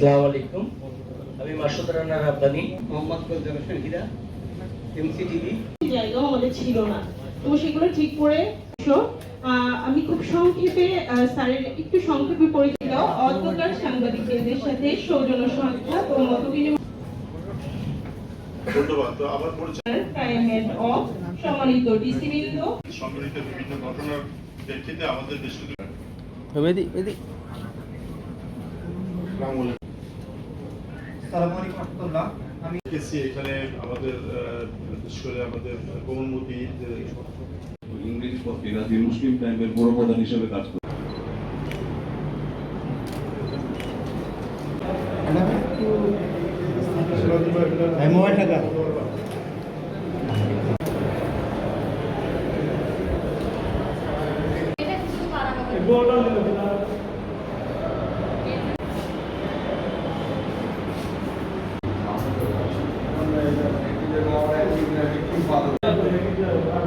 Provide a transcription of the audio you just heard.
আসসালামু আলাইকুম। আমি মাসুদ রানা রাব্বানি মোহাম্মদ গোলজার হোসেন হীরা এমসিটিভি জায়গাও আমাদের ছিল না। তো সেগুলো ঠিক করে আমি খুব সংক্ষেপে স্যারের একটু সংক্ষেপে পরিচিত অধ্যকার সাংবাদিকদের সাথে সৌজন্য সাক্ষাৎ ও মত ধন্যবাদ। তো আবার পরিচয় প্রাইম হেড অফ সম্মানিত ডিসি বৃন্দ। সংগঠিত বিভিন্ন ঘটনার প্রেক্ষিতে আমাদের কিছু মেদি মেদি সালামু আলাইকুম রহমতুল্লাহ আমি দেখেছি এখানে আমাদের বিশেষ করে আমাদের কোমলমতি ইংরেজি পত্রিকা দি মুসলিম টাইমের বড় প্রধান হিসেবে কাজ করে। Thank you.